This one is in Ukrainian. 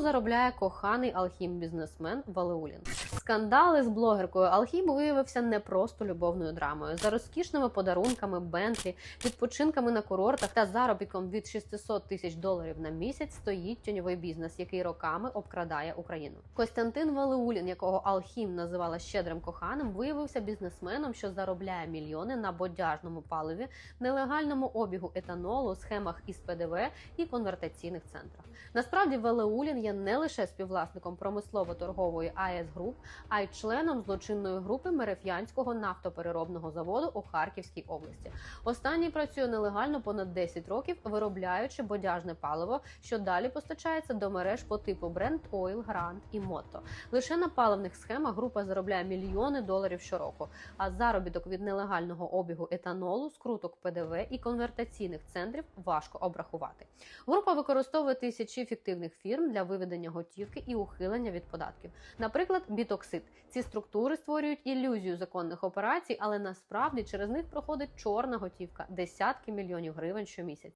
заробляє коханий алхім-бізнесмен Валеулін. Скандали з блогеркою Алхім виявився не просто любовною драмою. За розкішними подарунками, бентлі, відпочинками на курортах та заробітком від 600 тисяч доларів на місяць стоїть тіньовий бізнес, який роками обкрадає Україну. Костянтин Валеулін, якого Алхім називала щедрим коханим, виявився бізнесменом, що заробляє мільйони на бодяжному паливі, нелегальному обігу етанолу, схемах із ПДВ і конвертаційних центрах. Насправді Валеулін є не лише співвласником промислово-торгової АЕС Груп, а й членом злочинної групи Мереф'янського нафтопереробного заводу у Харківській області. Останній працює нелегально понад 10 років, виробляючи бодяжне паливо, що далі постачається до мереж по типу Brent Oil, Grand і Motto. Лише на паливних схемах група заробляє мільйони доларів щороку. А заробіток від нелегального обігу етанолу, скруток ПДВ і конвертаційних центрів важко обрахувати. Група використовує тисячі фіктивних фірм для виведення готівки і ухилення від податків. Наприклад, бітоксид. Ці структури створюють ілюзію законних операцій, але насправді через них проходить чорна готівка десятки мільйонів гривень щомісяця.